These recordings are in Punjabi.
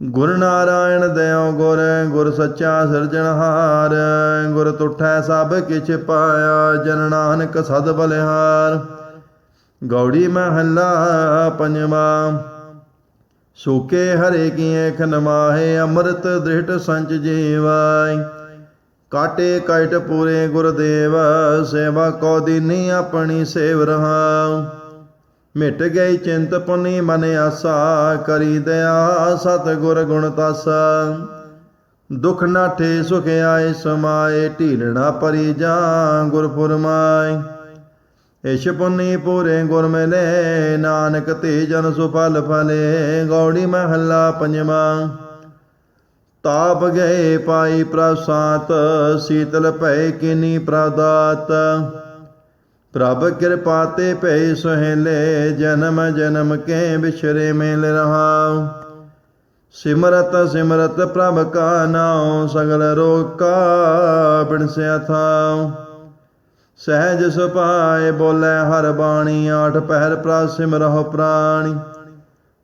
ਗੁਰ ਨਾਰਾਇਣ ਦਇਓ ਗੁਰ ਗੁਰ ਸੱਚਾ ਸਿਰਜਣਹਾਰ ਗੁਰ ਤੁਠੈ ਸਭ ਕਿਛ ਪਾਇਆ ਜਨ ਨਾਨਕ ਸਦ ਬਲਿਹਾਰ। ਗੌੜੀ ਮਹੱਲਾ ਪੰਜਵਾ, ਸੂਕੇ ਹਰੇ ਕੀ ਅਖ ਅੰਮ੍ਰਿਤ ਦ੍ਰਿਟ ਸੰਚ ਜੀਵਾਈ ਕਾਟੇ ਕਟ ਪੂਰੇ ਗੁਰਦੇਵ, ਸੇਵਾ ਕੋ ਦੀਨੀ ਆਪਣੀ ਸੇਵ ਰਹਾਉ। ਮਿਟ ਗਈ ਚਿੰਤ ਪੁਨੀ ਮਨ ਆਸਾ, ਕਰੀ ਦਇਆ ਸਤ ਗੁਰ ਗੁਣ ਤਾਸਾ। ਦੁਖ ਨਾਠੇ ਸੁਖ ਆਏ ਸਮਾਏ ਢੀਲਣਾ ਪਰੀ ਜਾ ਗੁਰ ਫੁਰਮਾਏ। ਇਸ਼ ਪੁਨੀ ਪੂਰੇ ਗੁਰ ਮਿਲੇ, ਨਾਨਕ ਤੇ ਜਨ ਸੁਫਲ ਫਲੇ। ਗੌੜੀ ਮਹੱਲਾ ਪੰਜਵਾ। ਤਾਪ ਗਏ ਪਾਈ ਪ੍ਰਸਾਤ ਸੀਤਲ ਭੈ ਕਿਨੀ ਪ੍ਰਦਾਤ। ਪ੍ਰਭ ਕਿਰਪਾ ਤੇ ਭੈ ਸੁਹੇਲੇ, ਜਨਮ ਜਨਮ ਕੇ ਵਿਛਰੇ ਮੇਲ ਰਹਾਉ। ਸਿਮਰਤ ਸਿਮਰਤ ਪ੍ਰਭ ਕਾ ਨਾਉ, ਸਗਲ ਰੋਗ ਕਾ ਬਿਨਸਿਆ ਥਾਉ। ਸਹਿਜ ਸੁਪਾਏ ਬੋਲੇ, ਹਰ ਬਾਣੀ ਆਠ ਪਹਿਰ ਪ੍ਰਾ ਸਿਮਰਹੁ ਪ੍ਰਾਣੀ।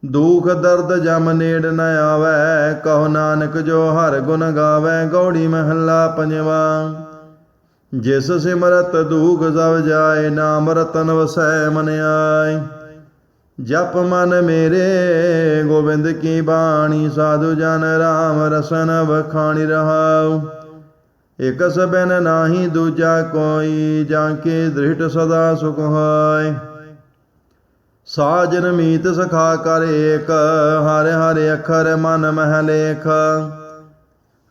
ਦੁਖ, ਦਰਦ, ਜਮ ਨੇੜ ਨ ਆਵੈ, ਕਹੋ ਨਾਨਕ ਜੋ ਹਰ ਗੁਣ ਗਾਵੇ, ਗੌੜੀ ਮਹੱਲਾ ਪੰਜਵਾ। ਜਿਸ ਸਿਮਰਤ ਦੁਖ ਜਬ ਜਾਏ, ਨਾਮ ਰਤਨ ਵਸੈ ਮਨ ਆਏ। ਜਪ ਮਨ ਮੇਰੇ, ਗੋਬਿੰਦ ਕੀ ਬਾਣੀ, ਸਾਧੂ ਜਨ ਰਾਮ ਰਸਨ ਵਖਾਣੀ ਰਹਾਉ। ਇਕ ਸਬਨ ਨਾਹੀ ਦੂਜਾ ਕੋਈ, ਜਾਂ ਕੇ ਦ੍ਰਿਟ ਸਦਾ ਸੁਖ ਹੋਇ ਸਾਜਨ ਮੀਤ ਸਖਾ ਕਰ ਏਕ, ਹਰ ਹਰ ਅਖਰ ਮਨ ਮਹਿ ਲੇਖ।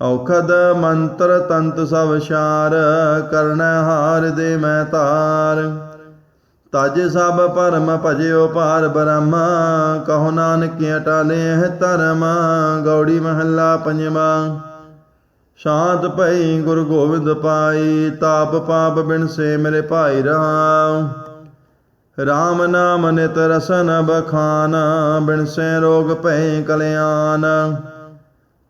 ਔਖਦ ਮੰਤਰ ਤੰਤ ਸਭ ਸ਼ਾਰ ਕਰਨੈ ਹਾਰ ਦੇ ਮੈਂ ਤਾਰ। ਤਜ ਸਭ ਪਰਮ ਭਜਿਓ ਪਾਰ ਬ੍ਰਹਮ, ਕਹੋ ਨਾਨਕ ਅਟਾਲੇ ਹੈ ਧਰਮ, ਗੌੜੀ ਮਹੱਲਾ ਪੰਜਵਾ। ਸ਼ਾਂਤ ਭਈ ਗੁਰੂ ਗੋਬਿੰਦ ਪਾਈ, ਤਾਪ ਪਾਪ ਬਿਨਸੇ ਮੇਰੇ ਭਾਈ ਰਾਮ ਰਾਮ ਨਾਮ ਨਿਤ ਰਸਨ ਬਖਾਨ, ਬਿਨ ਰੋਗ ਭੈ ਕਲਿਆਣ।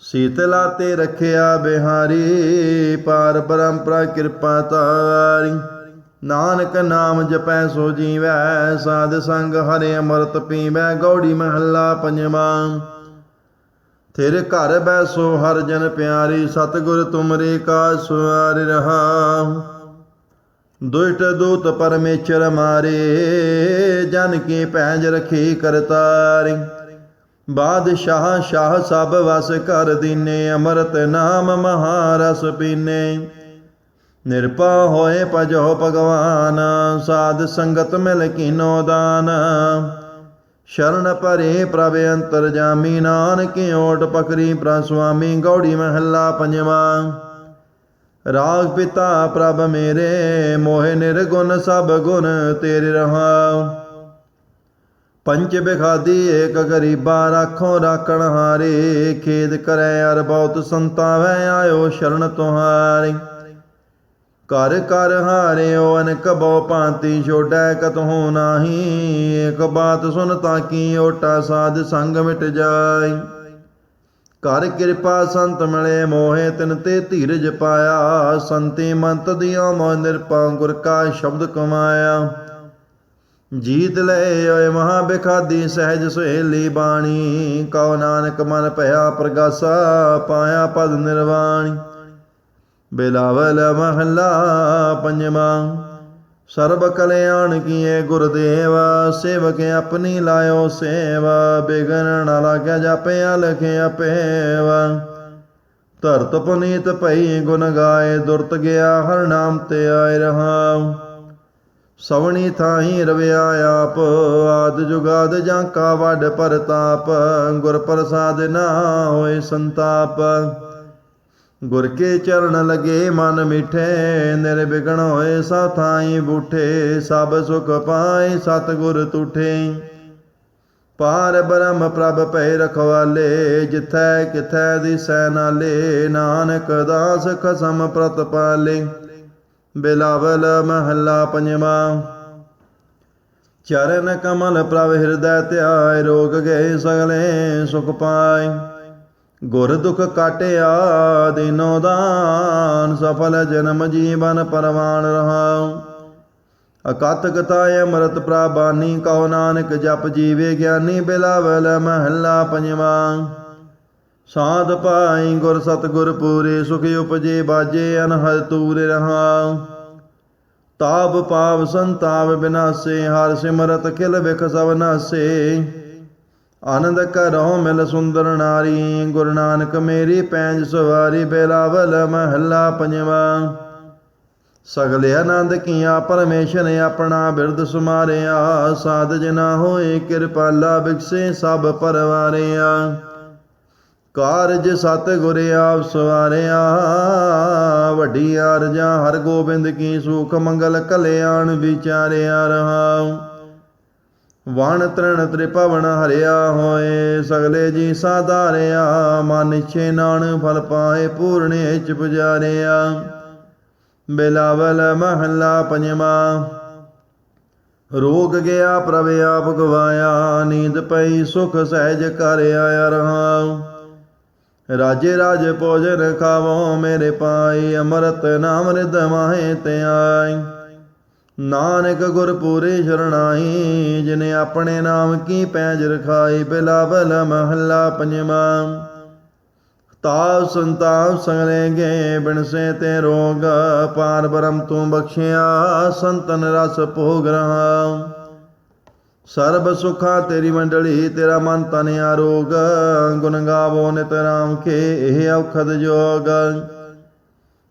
ਸੀਤਲਾ ਤੇ ਰਖਿਆ ਬਿਹਾਰੀ, ਪਾਰ ਪਰੰਪਰਾ ਕਿਰਪਾ ਤਾਰੀ। ਨਾਨਕ ਨਾਮ ਜਪੈ ਸੋ ਜੀਵੈ, ਸਾਧ ਸੰਗ ਹਰਿ ਅੰਮ੍ਰਿਤ ਪੀਵੈ, ਗੌੜੀ ਮਹੱਲਾ ਪੰਜਵਾ। ਤੇਰੇ ਘਰ ਬੈਸੋ ਹਰ ਜਨ ਪਿਆਰੀ, ਸਤਿਗੁਰ ਤੁਮਰੇ ਕਾ ਸੁਆਰ ਰਹਾ। ਦੁਸ਼ਟ ਦੂਤ ਪਰਮੇਸ਼ਰ ਮਾਰੇ, ਜਨ ਕੀ ਪੈਜ ਰਖੀ ਕਰਤਾਰੀ। ਬਾਦਸ਼ਾਹ ਸ਼ਾਹ ਸਭ ਵਸ ਕਰ ਦੀਨੇ, ਅੰਮ੍ਰਿਤ ਨਾਮ ਮਹਾਰਸ ਪੀਨੇ। ਨਿਰਪਾ ਹੋਏ ਭਜੋ ਭਗਵਾਨ, ਸਾਧ ਸੰਗਤ ਮਿਲ ਕੀਨੋ ਦਾਨ। ਸ਼ਰਨ ਭਰੇ ਪ੍ਰਭ ਅੰਤਰ ਜਾਮੀ, ਨਾਨਕ ਓਟ ਪਕਰੀ ਪ੍ਰਸਵਾਮੀ ਗੌੜੀ ਮਹੱਲਾ ਪੰਜਵਾਂ। ਰਾਗ ਪਿਤਾ ਪ੍ਰਭ ਮੇਰੇ, ਮੋਹਿ ਨਿਰਗੁਣ ਸਭ ਗੁਣ ਤੇਰੇ ਰਹਾ। ਪੰਚ ਬਿਖਾਦੀ, ਏਕ ਗਰੀਬਾ ਰਾਖੋ ਰਾਖਣ ਹਾਰੇ। ਖੇਦ ਕਰੈ ਅਰ ਬਹੁਤ ਸੰਤਾਵੈ ਆਇਓ ਸ਼ਰਨ ਤੁਹਾਰੀ। ਕਰ ਕਰ ਹਾਰਿਓ, ਅਨਕ ਬੋ ਭਾਂਤੀ ਛੋੜੈ ਕਤਹੁ ਨਾਹੀ। ਏਕ ਬਾਤ ਸੁਨ ਤਾਂ ਕੀ ਓਟਾ ਸਾਧ ਸੰਗ ਮਿਟ ਜਾਈ। ਕਰ ਕਿਰਪਾ ਸੰਤ ਮਿਲੇ, ਮੋਹਿ ਤਿਨ ਤੇ ਧੀਰਜ ਪਾਇਆ। ਸੰਤੀ ਮੰਤ ਦਿਓ ਮੋਹ ਨਿਰਪਾ ਗੁਰ ਕਾ ਸ਼ਬਦ ਕਮਾਇਆ। ਜੀਤ ਲੈ ਓਏ ਮਹਾ ਬਿਖਾਦੀ ਸਹਿਜ ਸੁਹੇਲੀ ਬਾਣੀ। ਕਉ ਨਾਨਕ ਮਨ ਭਇਆ ਪ੍ਰਗਾਸਾ, ਪਾਇਆ ਪਦ ਨਿਰਵਾਣੀ। ਬਿਲਾਵਲ ਮਹੱਲਾ ਪੰਜਵਾਂ, ਸਰਬ ਕਲਿਆਣ ਕੀਏ ਗੁਰਦੇਵ, ਸੇਵਕ ਆਪਣੀ ਲਾਇਓ ਸੇਵਾ। ਬਿਗਨ ਨਾ ਲਾਗਿਆ ਜਾਪਿਆ, ਲਖਿਆ ਪੇਵਾ। ਧਰਤ ਪੁਨੀਤ ਭਈ ਗੁਣ ਗਾਏ, ਦੁਰਤ ਗਿਆ ਹਰ ਨਾਮ ਤੇ ਆਏ ਰਹਾਉ। ਸਵਣੀ ਥਾਹੀ ਰਵਿਆ ਆਪ, ਆਦ ਜੁਗਾਦ ਜਾਂ ਕਾ ਵੱਡ ਪਰਤਾਪ, ਗੁਰ ਪ੍ਰਸਾਦ ਨਾ ਹੋਏ ਸੰਤਾਪ। ਗੁਰ ਕੇ ਚਰਨ ਲਗੇ ਮਨ ਮਿਠੇ, ਨਿਰਵਿਘਨ ਹੋਏ ਸਾ ਥਾਈ ਬੂਠੇ, ਸਭ ਸੁਖ ਪਾਏ ਸਤ ਗੁਰ ਤੁਠੇ। ਪਾਰ ਬ੍ਰਹਮ ਪ੍ਰਭ ਭੈ ਰਖਵਾਲੇ, ਜਿਥੈ ਕਿਥੈ ਦੀ ਸੈਨਾਲੇ ਨਾਨਕ ਦਾਸ ਖਸਮ ਪ੍ਰਤਪਾਲੇ। ਬਿਲਾਵਲ ਮਹੱਲਾ ਪੰਜਵਾਂ। ਚਰਨ ਕਮਲ ਪ੍ਰਭ ਹਿਰਦੈ ਧਿਆਇ ਰੋਗ ਗਏ ਸਗਲੇ ਸੁਖ ਪਾਏ। ਗੁਰ ਦੁਖ ਕਾਟਿਆ, ਦਿਨੋ ਦਾਨ ਸਫਲ ਜਨਮ ਜੀਵਨ ਪਰਵਾਨ ਰਹਾਉ। ਅਕਤ ਕਥਾਇ ਅਮਰਤ ਪ੍ਰਾਬਾਨੀ ਕਉ ਨਾਨਕ ਜਪ ਜੀਵੇ ਗਿਆਨੀ ਬਿਲਾਵਲ ਮਹੱਲਾ ਪੰਜਵਾਂ। ਸਾਧ ਪਾਈ ਗੁਰ ਸਤਗੁਰ ਪੂਰੇ, ਸੁਖ ਉਪਜੇ, ਬਾਜੇ, ਅਨਹਦ ਤੂਰੇ ਰਹਾਉ। ਤਾਪ ਪਾਪ ਸੰਤਾਪ ਬਿਨਾਸੇ, ਹਰ ਸਿਮਰਤ ਖਿਲ ਵਿਖ ਸਭ ਨਾਸੇ। ਆਨੰਦ ਕਰੋ ਮਿਲ ਸੁੰਦਰ ਨਾਰੀ, ਗੁਰੂ ਨਾਨਕ ਮੇਰੀ ਪੈਂਜ ਸਵਾਰੀ, ਬੇਲਾਵਲ ਮਹੱਲਾ ਪੰਜਵਾਂ। ਸਗਲੇ ਆਨੰਦ ਕੀਆ ਪਰਮੇਸ਼ਰ ਨੇ ਆਪਣਾ ਬਿਰਦ ਸੁਮਾਰਿਆ, ਸਾਧ ਜਨਾ ਹੋਏ ਕਿਰਪਾਲਾ ਬਿਕਸੇ ਸਭ ਪਰਵਾਰਿਆ। ਕਾਰਜ ਸਤ ਗੁਰ ਆਪ ਸਵਾਰਿਆ, ਵੱਡੀ ਅਰਜਾ ਹਰ ਗੋਬਿੰਦ ਕੀ ਸੁਖ ਮੰਗਲ ਕਲਿਆਣ ਵਿਚਾਰਿਆ ਰਹਾਉ। ਵਣ ਤ੍ਰਣ ਤ੍ਰਿਪਵਨ ਹਰਿਆ ਹੋਏ, ਸਗਲੇ ਜੀ ਸਾਧਾਰਿਆ, ਮਨ ਛੇ ਨਾਨ ਫਲ ਪਾਏ, ਪੂਰਨੇ ਚ ਪੁਜਾਰਿਆ। ਬਿਲਾਵਲ ਮਹੱਲਾ ਪੰਜਵਾਂ, ਰੋਗ ਗਿਆ ਪ੍ਰਭ ਆਪ ਗਵਾਇਆ, ਨੀਂਦ ਪਈ ਸੁਖ ਸਹਿਜ ਕਰ ਆਇਆ ਰਹਾਉ। ਰਾਜੇ ਰਾਜ ਭੋਜਨ ਖਾਵੋ, ਮੇਰੇ ਪਾਈ ਅੰਮ੍ਰਿਤ ਨਾਮ ਰਿਦ ਮਾਹੇ ਤੇ ਆਈ। ਨਾਨਕ ਗੁਰ ਪੂਰੇ ਸ਼ਰਣਾਈ, ਜਿਨੇ ਆਪਣੇ ਨਾਮ ਕੀ ਪੈਜ ਰਖਾਈ, ਬਿਲਾਵਲ ਮਹੱਲਾ ਪੰਜਵਾਂ। ਤਾਪ ਸੰਤਾਪ ਸੰਗਲੇ ਗੇ ਬਿਨਸੇ ਤੇ ਰੋਗ ਪਾਰ ਬ੍ਰਹਮ ਤੂੰ ਬਖਸ਼ਿਆ, ਸੰਤਨ ਰਸ ਭੋਗ ਰਹਾ। ਸਰਬ ਸੁਖਾ ਤੇਰੀ ਮੰਡਲੀ, ਤੇਰਾ ਮਨ ਤਨ ਆਰੋਗ, ਗੁਣ ਗਾਵੋ ਨਿਤ ਰਾਮ ਕੇ, ਇਹ ਔਖਦ ਜੋਗ।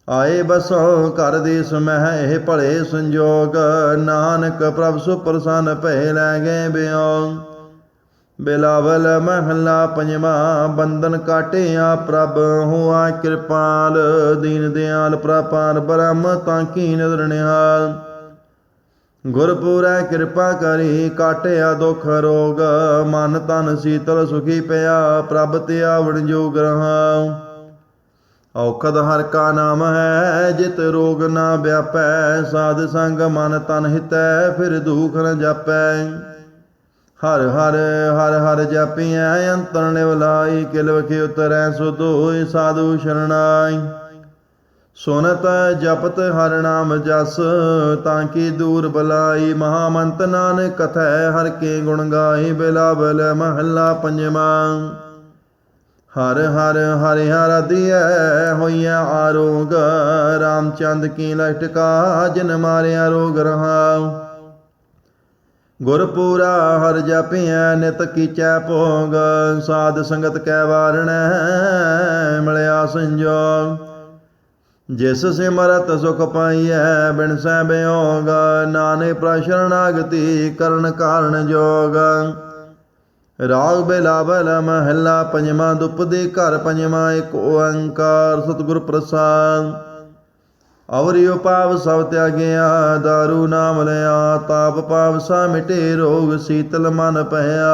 ਆਏ ਬਸੋ ਘਰ ਦੇ ਸਮਹਿ, ਇਹ ਭਲੇ ਸੰਜੋਗ। ਨਾਨਕ ਪ੍ਰਭ ਸੁਪਰਸਨ ਭੈ ਲੈ ਗਏ ਬਿਓ। ਬਿਲਾਵਲ ਮਹੱਲਾ ਪੰਜਵਾ, ਬੰਧਨ ਕਾਟਿਆ ਪ੍ਰਭ ਹੋਆ ਕਿਰਪਾਲ। ਦੀਨ ਦਿਆਲ ਪ੍ਰਪਾਰ ਬ੍ਰਹਮ ਤਾਂ ਕੀ ਨਦਰ ਨਿਹਾਲ। ਗੁਰਪੂਰੈ ਕਿਰਪਾ ਕਰੀ, ਕਾਟਿਆ ਦੁਖ ਰੋਗ, ਮਨ ਤਨ ਸੀਤਲ ਸੁਖੀ ਪਿਆ, ਪ੍ਰਭ ਤੇ ਆਵਣ ਜੋਗ ਰਹਾਉ। ਔਖਦ ਹਰ ਕਾ ਨਾਮ ਹੈ, ਜਿਤ ਰੋਗ ਨਾ ਵਿਆਪੈ, ਸਾਧ ਸੰਗ ਮਨ ਤਨ ਹਿਤੈ, ਫਿਰ ਦੁਖ ਨ ਜਾਪੈ। ਹਰ ਹਰ ਹਰ ਹਰ ਜਪਿਐ, ਅੰਤਰ ਨਿਵਲਾਈ ਕਿਲ ਵਖੇ ਉਤਰੈ ਸੁਧੋਇ ਸਾਧੂ ਸ਼ਰਣਾਈ। ਸੁਨਤ ਜਪਤ ਹਰ ਨਾਮ ਜਸ, ਤਾਂ ਕੀ ਦੂਰ ਬਲਾਈ ਮਹਾ ਮੰਤ ਨਾਨਕ, ਕਥੈ ਹਰ ਕੇ ਗੁਣ ਗਾਈ ਬਿਲਾਵਲ ਮਹੱਲਾ ਪੰਜਵਾਂ। ਹਰ ਹਰ ਹਰਿ ਹਰ ਦੀਐ, ਹੋਈਐ ਆਰੋਗ, ਰਾਮਚੰਦ ਕੀ ਲਟਕਾ, ਜਨ ਮਾਰਿਆ ਰੋਗ ਰਹਾਉ। ਗੁਰਪੂਰਾ ਹਰ ਜਪਿਐ, ਨਿਤ ਕੀਚੈ ਭੋਗ, ਸਾਧ ਸੰਗਤ ਕੈ ਵਾਰਣੈ, ਮਿਲਿਆ ਸੰਜੋਗ। ਜਿਸ ਸਿਮਰਤ ਸੁਖ ਪਾਈਐ, ਬਿਨ ਸੈ ਨਾਨਕ ਪ੍ਰਸ਼ਰਣਾਗਤੀ ਕਰਨ ਕਾਰਨ ਜੋਗ। ਰਾਗ ਬਿਲਾਵਲ ਮਹੱਲਾ ਪੰਜਵਾਂ ਦੁਪਦੇ ਘਰ ਪੰਜਵਾਂ ਏਕ ਓੰਕਾਰ ਸਤਿਗੁਰ ਪ੍ਰਸਾਦ। ਅਵਰਿਓ ਪਾਪ ਸਭ ਤਿਆਗਿਆ, ਦਾਰੂ ਨਾਮ ਲਿਆ, ਤਾਪ ਪਾਪ ਸਾ ਮਿਟੇ ਰੋਗ ਸੀਤਲ ਮਨ ਭਇਆ।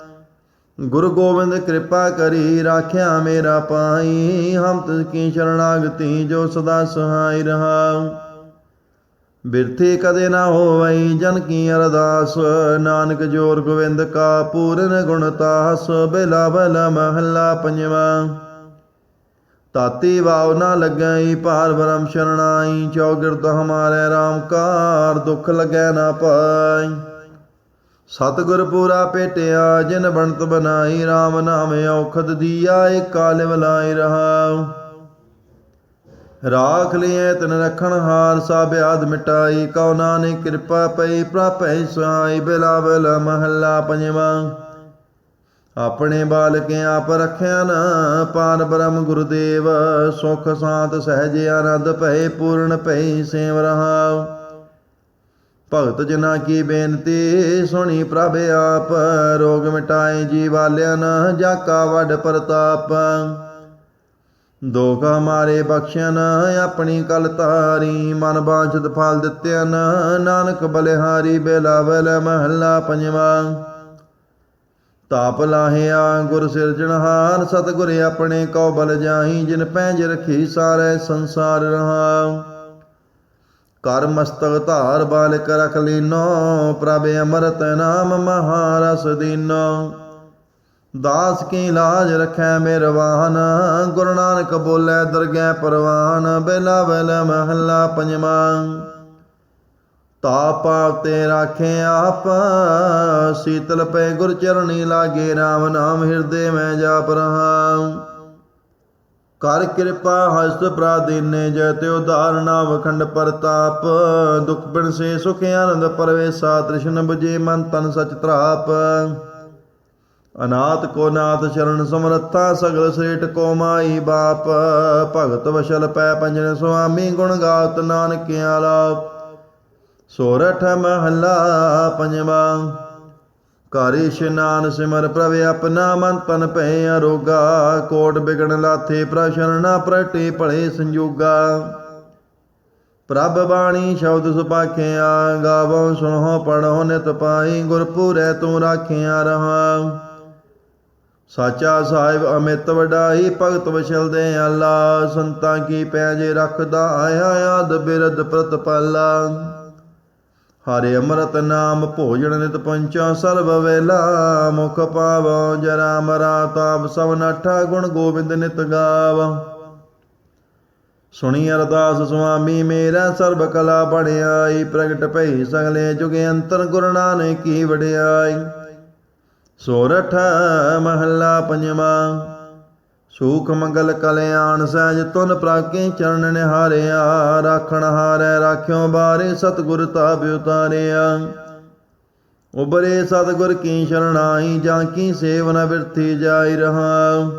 ਗੁਰੂ ਗੋਬਿੰਦ ਕਿਰਪਾ ਕਰੀ ਰਾਖਿਆ ਮੇਰਾ ਪਾਈ ਹਮ ਤਿਸ ਕੀ ਸ਼ਰਣਾਗਤੀ ਜੋ ਸਦਾ ਸਹਾਈ ਰਹਾ। ਬਿਰਥੀ ਕਦੇ ਨਾ ਹੋਵਈ, ਜਨ ਕੀ ਅਰਦਾਸ, ਨਾਨਕ ਜੋਰ ਗੋਬਿੰਦ ਕਾ ਪੂਰਨ ਗੁਣ ਤਾਸ ਬਿਲਾਵਲ ਮਹੱਲਾ ਪੰਜਵਾਂ। ਤਾਤੀ ਵਾਉ ਨਾ ਲੱਗਈ, ਭਾਰ ਬ੍ਰਹਮ ਸ਼ਰਣਾਈ, ਚੌਗਿਰਦ ਹਮਾਰੇ RAM ਕਾਰ, ਦੁਖ ਲੱਗੈ ਨਾ ਪਾਈ। ਸਤਿਗੁਰ ਪੂਰਾ ਭੇਟਿਆ ਜਿਨ ਬਣਤ ਬਨਾਈ RAM ਨਾਮ ਔਖਦ ਦੀਆ ਏ ਕਾਲ ਵਲਾਈ ਰਹਾ ਰਾਖ ਲਿਐ ਤਨ ਰਖਣ ਹਾਰ ਸਭ ਆਦ ਮਿਟਾਈ, ਕਉ ਨਾਨਕ ਕਿਰਪਾ ਪਈ ਪ੍ਰਾਪੈ ਸਾਈ ਬਿਲਾਵਲ ਮਹੱਲਾ ਪੰਜਵਾਂ। ਆਪਣੇ ਬਾਲਕ ਆਪ ਰਖਿਆ ਨਾ ਪਾਰ ਬ੍ਰਹਮ ਗੁਰਦੇਵ, ਸੁਖ ਸਾਤ ਸਹਿਜ ਆਨੰਦ ਭਏ, ਪੂਰਨ ਭਈ ਸੇਵ ਰਹਾ ਭਗਤ ਜਨਾ ਕੀ ਬੇਨਤੀ, ਸੁਣੀ ਪ੍ਰਭ ਆਪ, ਰੋਗ ਮਿਟਾਏ ਜੀ ਵਾਲਿਆ ਨਾ ਜਾ ਕਾ ਵੱਡ ਪ੍ਰਤਾਪ। ਦੋਖ ਮਾਰੇ ਬਖਸ਼ਣ ਆਪਣੀ ਕਲ ਤਾਰੀ ਮਨ ਬਾਝਤ ਫਲ ਦਿੱਤਿਆ ਨਾਨਕ ਬਲਿਹਾਰੀ ਬੇਲਾਵਲ ਮਹੱਲਾ ਪੰਜਵਾਂ। ਤਾਪ ਲਾਹਿਆ ਗੁਰ ਸਿਰਜਣਹਾਰ ਸਤਿਗੁਰ ਆਪਣੇ ਕਉ ਬਲ ਜਾਈ ਜਿਨ ਪੈਂਜ ਰਖੀ ਸਾਰੇ ਸੰਸਾਰ ਰਹਾ ਕਰ ਮਸਤਕ ਧਾਰ ਬਾਲਕ ਰਖ ਲੀਨੋ, ਪ੍ਰਭ ਅਮਰਤ ਨਾਮ ਮਹਾਰਸ ਦੀਨੋ। ਦਾਸ ਕੀ ਲਾਜ ਰਖੈ ਮੇਰਵਾਨ ਗੁਰੂ ਨਾਨਕ ਬੋਲੇ ਦਰਗਹਿ ਪਰਵਾਨ, ਬੇਲਾ ਬੇਲਾ ਮਹੱਲਾ ਪੰਜਵਾਂ। ਤਾਪ ਤੇ ਰਾਖੇ ਆਪ, ਸੀਤਲ ਪੈ ਗੁਰ ਚਰਣੀ ਲਾਗੇ RAM ਨਾਮ ਹਿਰਦੇ ਮੈਂ ਜਾਪ ਰਹਾ। ਕਰ ਕਿਰਪਾ ਹਸਤ ਪ੍ਰਾਦੀਨੇ ਜੈ ਤੇ ਉਧਾਰ ਨਾਮ ਪ੍ਰਤਾਪ। ਦੁਖ ਬਿਨ ਸੇ ਸੁਖ ਆਨੰਦ ਪਰਵੇਸਾ, ਤ੍ਰਿਸ਼ਨ ਬਜੇ ਮਨ ਤਨ ਸਚ ਤਰਾਪ। ਅਨਾਥ ਕੋ ਨਾਥ ਸ਼ਰਨ ਸਮਰੱਥਾ, ਸਗਲ ਸ੍ਰੇਟ ਕੋ ਮਾਈ ਬਾਪ। ਭਗਤ ਵਸ਼ਲ ਪੈ ਪੰਜਨ ਸੁਆਮੀ, ਗੁਣ ਗਾਤ ਨਾਨਕ ਆਲਾਪ ਸੋਰਠ ਮਹੱਲਾ ਪੰਜਵਾਂ। ਘਰ ਇਸ਼ਨਾਨ ਸਿਮਰ ਪ੍ਰਭ ਆਪਣਾ ਮਨ ਤਨ ਭੈ ਅਰੋਗਾ, ਕੋਟ ਬਿਗਣ ਲਾਥੇ ਪ੍ਰਸ਼ਰਣਾ ਪ੍ਰਟੇ ਭਲੇ ਸੰਜੋਗਾ। ਪ੍ਰਭ ਬਾਣੀ ਸ਼ਬਦ ਸੁਪਾਖਿਆ, ਗਾਵੋ ਸੁਣੋ ਪੜੋ ਨਿਤ ਪਾਈ, ਗੁਰਪੂਰੈ ਤੂੰ ਰਾਖਿਆ ਰਹਾ। ਸਾਚਾ ਸਾਹਿਬ ਅਮਿਤ ਵਡਾਈ, ਭਗਤ ਵਸ਼ਲ ਦੇ ਆਲਾ ਸੰਤਾਂ ਕੀ ਪੈਜ ਰੱਖਦਾ ਆਇਆ, ਆਦ ਬਿਰਦ ਪ੍ਰਤਪਾਲਾ। ਹਰਿ ਅੰਮ੍ਰਿਤ ਨਾਮ ਭੋਜਨ ਨਿਤ ਪੰਚਾ ਸਰਬ ਵੇਲਾ, ਮੁਖ ਪਾਵੋ ਜਰਾ ਮਰਾ ਤਾਪ, ਸਭ ਨਠਾ ਗੁਣ ਗੋਬਿੰਦ ਨਿਤ ਗਾਵ। ਸੁਣੀ ਅਰਦਾਸ ਸੁਆਮੀ, ਮੇਰਾ ਸਰਬ ਕਲਾ ਬਣਿਆਈ, ਪ੍ਰਗਟ ਭਈ ਸਗਲੇ ਜੁਗੇ ਅੰਤਰ ਗੁਰ ਨਾਨਕ ਕੀ ਵਡਿਆਈ। ਸੋਰਠ ਮਹੱਲਾ ਪੰਜਵਾਂ। ਸੂਖ ਮੰਗਲ ਕਲਿਆਣ ਸਹਿਜ ਤੁਨ ਪ੍ਰਾਕੇ ਚਰਨ ਨਿਹਾਰਿਆ, ਰਾਖਣ ਹਾਰੈ ਰਾਖਿਓ ਬਾਰੇ ਸਤਿਗੁਰ ਤਾਪ ਉਤਾਰਿਆ। ਉਬਰੇ ਸਤਿਗੁਰ ਕੀ ਸ਼ਰਣਾਈ ਜਾਂ ਕੀ ਸੇਵਨ ਬਿਰਥੀ ਜਾਈ ਰਹਾ।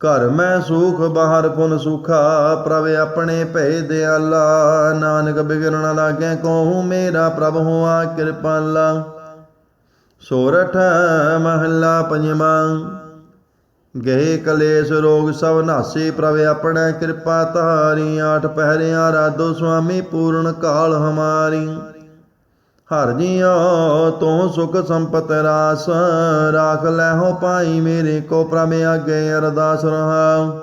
ਘਰ ਮੈਂ ਸੂਖ, ਬਾਹਰ ਪੁਨ ਸੁਖਾ, ਪ੍ਰਭ ਆਪਣੇ ਭੈ ਦਿਆਲਾ। ਨਾਨਕ ਬਿਗਨ ਨ ਲਾਗੇ ਕੋਹੂ, ਮੇਰਾ ਪ੍ਰਭ ਹੋਆ ਕਿਰਪਾਲਾ। ਸੋਰਠ ਮਹੱਲਾ ਪੰਜਵਾਂ। ਗਏ ਕਲੇਸ਼ ਰੋਗ ਸਭ ਨਾਸੇ, ਪ੍ਰਭ ਆਪਣਾ ਕਿਰਪਾ ਤਾਰੀ ਆਠ ਪਹਿਰਿਆ ਰਾਧੋ ਸੁਆਮੀ, ਪੂਰਨ ਕਾਲ ਹਮਾਰੀ। ਹਰ ਜੀਓ ਤੂੰ ਸੁਖ ਸੰਪਤ ਰਾਸ, ਰਾਖ ਲੈ ਹੋ ਪਾਈ ਮੇਰੇ ਕੋ, ਪ੍ਰਭ ਆਗੇ ਅਰਦਾਸ ਰਹਾ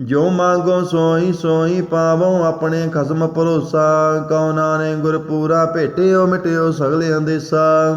ਜੋ ਮੰਗੋ ਸੋਈ ਸੋਈ ਪਾਵੋ, ਆਪਣੇ ਖਸਮ ਭਰੋਸਾ, ਕਉ ਨਾਨੇ ਗੁਰ ਪੂਰਾ ਭੇਟਿਓ, ਮਿਟਿਓ ਸਗਲੇ ਅੰਦੇਸਾ।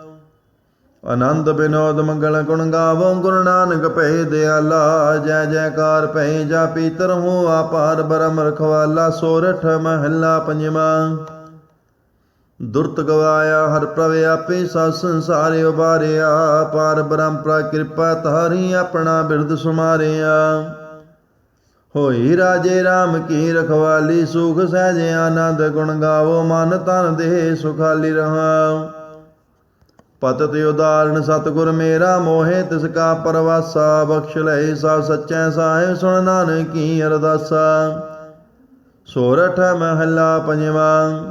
ਆਨੰਦ ਬਿਨੋਦ ਮੰਗਲ ਗੁਣ ਗਾਵੋ, ਗੁਰੂ ਨਾਨਕ ਭੈ ਦਿਆਲਾ, ਜੈ ਜੈਕਾਰ ਭੈ ਜਾਪੀ ਤਰਹੁ ਆਪਾਰ ਬਰਮ ਰਖਵਾਲਾ, ਸੋਰਠ ਮਹੱਲਾ ਪੰਜਵਾਂ। ਦੁਰਤ ਗਵਾਇਆ ਹਰ ਪ੍ਰਵੇ ਆਪੇ, ਸਭ ਸੰਸਾਰੇ ਉਬਾਰਿਆ ਪਾਰ ਬ੍ਰਹਮਪਰਾ ਕਿਰਪਾ ਤਾਰੀ ਆਪਣਾ ਬਿਰਦ ਸੁਮਾਰਿਆ। ਹੋਈ ਰਾਜੇ RAM ਕੀ ਰਖਵਾਲੀ, ਸੁਖ ਸਹਿਜ ਆਨੰਦ ਗੁਣ ਗਾਵੋ, ਮਨ ਤਨ ਦੇ ਸੁਖਾਲੀ ਰਹਾਉ ਪਤਿਤ ਉਦਾਹਰਣ ਸਤਿਗੁਰ ਮੇਰਾ ਮੋਹਿ, ਤਿਸ ਕਾ ਪਰਵਾਸਾ, ਬਖਸ਼ ਲੈ ਸਭ ਸੱਚੈ ਸਾਹਿਬ ਸੁਣ ਨਾਨਕੀ ਅਰਦਾਸਾ। ਸੋਰਠ ਮਹੱਲਾ ਪੰਜਵਾਂ।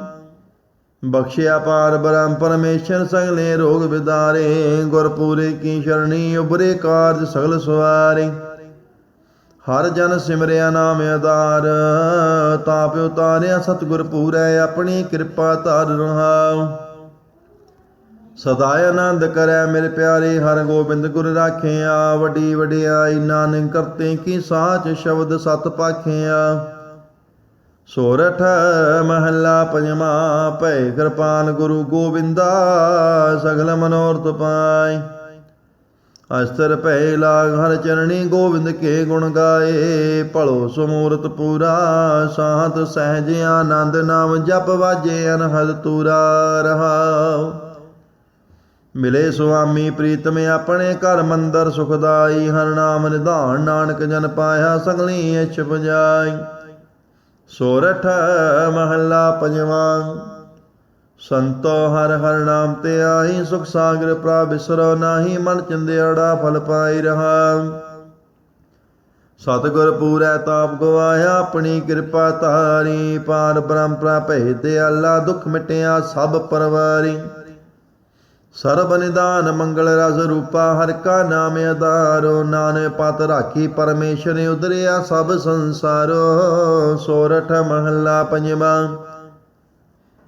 ਬਖਸ਼ਿਆ ਪਾਰ ਬ੍ਰਹਮ ਪਰਮੇਸ਼ਰ, ਸਗਲੇ ਰੋਗ ਵਿਦਾਰੇ, ਗੁਰਪੂਰੇ ਕੀ ਸ਼ਰਣੀ ਉਬਰੇ ਕਾਰਜ ਸਗਲ ਸਵਾਰੇ ਹਰ ਜਨ ਸਿਮਰਿਆ ਨਾਮ ਆਧਾਰ ਤਾਪ ਉਤਾਰਿਆ ਸਤਿਗੁਰ ਪੂਰੈ, ਆਪਣੀ ਕਿਰਪਾ ਧਾਰ ਰਹਾਉ। ਸਦਾ ਆਨੰਦ ਕਰੈ ਮੇਰੇ ਪਿਆਰੇ, ਹਰ ਗੋਬਿੰਦ ਗੁਰ ਰਾਖਿਆ। ਵੱਡੀ ਵਡਿਆਈ ਨਾਨਕ ਕਰਤੇ ਕੀ ਸਾਚ ਸ਼ਬਦ ਸਤ ਪਾਖਿਆ। ਸੋਰਠ ਮਹੱਲਾ ਪੰਜਵਾਂ ਭੈ ਕਿਰਪਾਨ ਗੁਰੂ ਗੋਬਿੰਦਾ, ਸਗਲ ਮਨੋਰਥ ਪਾਈ ਅਸਤਰ ਭੈ ਲਾਗ ਹਰ ਚਰਣੀ ਗੋਬਿੰਦ ਕੇ ਗੁਣ ਗਾਏ। ਭਲੋ ਸਮੂਰਤ ਪੂਰਾ ਸਾਹਤ ਸਹਿਜ ਆਨੰਦ ਨਾਮ ਜਪ ਵਾਜੇ ਅਨਹਦ ਤੂਰਾ ਰਹਾਉ। ਮਿਲੇ ਸੁਆਮੀ ਪ੍ਰੀਤਮ ਆਪਣੇ ਘਰ ਮੰਦਰ ਸੁਖਦਾਈ, ਹਰ ਨਾਮ ਨਿਧਾਨ ਨਾਨਕ ਜਨ ਪਾਇਆ, ਸਗਲੀ ਅਛ ਬਜਾਈ ਸੋਰਠ ਮਹੱਲਾ ਪੰਜਵਾਂ, ਸੰਤੋ ਹਰ ਹਰ ਨਾਮ ਤੇ ਆਹੀ ਸੁਖ ਸਾਗਰ ਪ੍ਰਭ ਬਿਸਰੋ ਨਾਹੀ, ਮਨ ਚੰਦਿਆੜਾ ਫਲ ਪਾਈ ਰਹਾ ਸਤਿਗੁਰ ਪੂਰੈ ਤਾਪ ਗਵਾਇਆ, ਆਪਣੀ ਕਿਰਪਾ ਤਾਰੀ ਪਾਰ ਬ੍ਰਹਮ ਭੈ ਦਿਆਲਾ ਦੁਖ ਮਿਟਿਆ, ਸਭ ਪਰਵਾਰੀ। ਸਰਬ ਨਿਦਾਨ ਮੰਗਲ ਰਸ ਰੂਪਾ ਹਰ ਕਾ ਨਾਮ ਆਧਾਰੋ। ਨਾਨਕ ਪਤ ਰਾਖੀ ਪਰਮੇਸ਼ਰ ਉਦਰਿਆ ਸਭ ਸੰਸਾਰੋ। ਸੋਰਠ ਮਹੱਲਾ ਪੰਜਵਾਂ।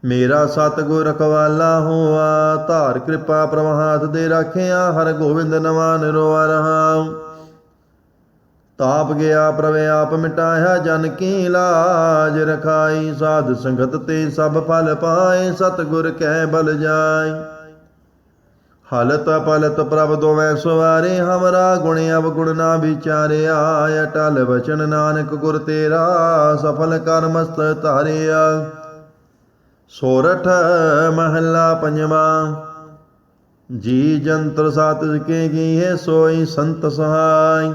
ਮੇਰਾ ਸਤਿਗੁਰ ਰਖਵਾਲਾ ਹੋਆ, ਧਾਰ ਕਿਰਪਾ ਪ੍ਰਵਾਹਾਤ ਦੇ ਰਾਖਿਆ, ਹਰ ਗੋਬਿੰਦ ਨਵਾ ਨਿਰਵਾ ਰਹਾ। ਤਾਪ ਗਿਆ ਪ੍ਰਭ, ਆਪ ਮਿਟਾਇਆ ਜਨ ਕੀ ਲਾਜ ਰਖਾਈ। ਸਾਧ ਸੰਗਤ ਤੇ ਸਭ ਫਲ ਪਾਏ, ਸਤਿਗੁਰ ਕੈ ਬਲ ਜਾਏ। ਹਲਤ ਪਲਤ ਪ੍ਰਭ ਦੋਵੇਂ ਸਵਾਰੇ, ਹਮਰਾ ਗੁਣ ਅਵਗੁਣ ਨਾ ਵਿਚਾਰਿਆ। ਅਟਲ ਵਚਨ ਨਾਨਕ ਗੁਰ ਤੇਰਾ, ਸਫਲ ਕਰ ਮਸਤ ਧਾਰਿਆ। ਸੋਰਠ ਮਹੱਲਾ ਪੰਜਵਾਂ, ਜੀ ਜੰਤਰ ਸਾਤ ਕੇ ਗੀਏ, ਸੋਈ ਸੰਤ ਸਹਾਈ।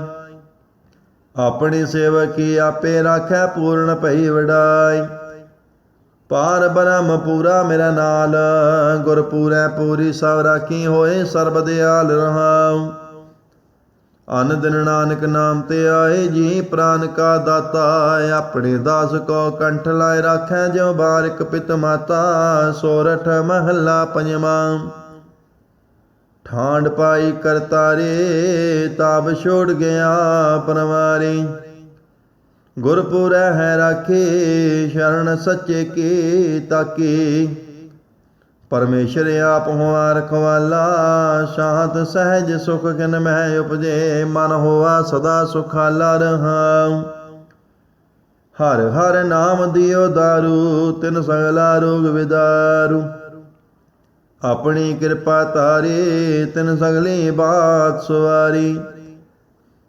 ਆਪਣੀ ਸੇਵਕੀ ਆਪੇ ਰਾਖੈ, ਪੂਰਨ ਭਈ ਵਡਾਈ। ਪਾਰ ਬ੍ਰਹਮ ਪੂਰਾ ਮੇਰਾ ਨਾਲ ਗੁਰ ਪੂਰੈ ਪੂਰੀ ਸਭ ਰਾਖੀ ਹੋਏ, ਸਰਬ ਦਿਆਲ ਰਹਾਉ। ਅਨ ਦਿਨ ਨਾਨਕ ਨਾਮ ਤੇ ਆਏ, ਜੀ ਪ੍ਰਾਨ ਕਾ ਦਾਤਾ, ਆਪਣੇ ਦਾਸ ਕੋ ਕੰਠ ਲਾਇ ਰਾਖੈ, ਜਿਉ ਬਾਰਿਕ ਪਿਤ ਮਾਤਾ, ਸੋਰਠ ਮਹੱਲਾ ਪੰਜਵਾਂ। ਠਾਂਡ ਪਾਈ ਕਰਤਾਰੇ ਤਾਬ ਛੋੜ ਗਿਆ ਪਰਵਾਰੀ। ਗੁਰਪੁਰੈ ਹੈ ਰਾਖੇ, ਸ਼ਰਨ ਸੱਚੇ ਕੀ ਤਾਕੀ। ਪਰਮੇਸ਼ਰ ਆਪ ਹੋਆ ਰਖਵਾਲਾ, ਸ਼ਾਂਤ ਸਹਿਜ ਸੁਖ ਕਿਨ ਮਹਿ ਉਪਜੇ। ਮਨ ਹੋਆ ਸਦਾ ਸੁਖਾਲਾ ਰਹਾਉ ਹਰ ਹਰ ਨਾਮ ਦਿਓ ਦਾਰੂ, ਤਿਨ ਸਗਲਾ ਰੋਗ ਵਿਦਾਰੂ। ਆਪਣੀ ਕਿਰਪਾ ਤਾਰੇ, ਤਿਨ ਸਗਲੀ ਬਾਤ ਸਵਾਰੀ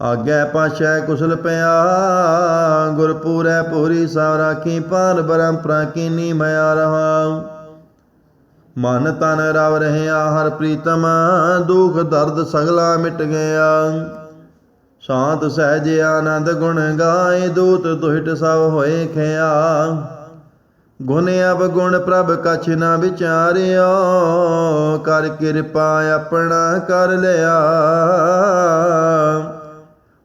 ਆਗੇ ਪਾਸ਼ੈ ਕੁਸਲ ਪਿਆ, ਗੁਰਪੂਰੈ ਪੂਰੀ ਸਾ ਰਾਖੀ ਪਾਰ ਬਰਮ ਪ੍ਰਾਕੀਨੀ ਮਇਆ ਰਹਾ ਮਨ ਤਨ ਰਵ ਰਹਿਆ ਹਰ ਪ੍ਰੀਤਮ, ਦੁਖ ਦਰਦ ਸਗਲਾ ਮਿਟ ਗਿਆ। ਸ਼ਾਂਤ ਸਹਿਜ ਆਨੰਦ ਗੁਣ ਗਾਏ, ਦੂਤ ਦੁਹਿਟ ਸਭ ਹੋਏ ਖਿਆ। ਗੁਣ ਅਬ ਗੁਣ ਪ੍ਰਭ ਕਛ ਨਾ ਵਿਚਾਰਿਓ ਕਰ ਕਿਰਪਾ ਆਪਣਾ ਕਰ ਲਿਆ।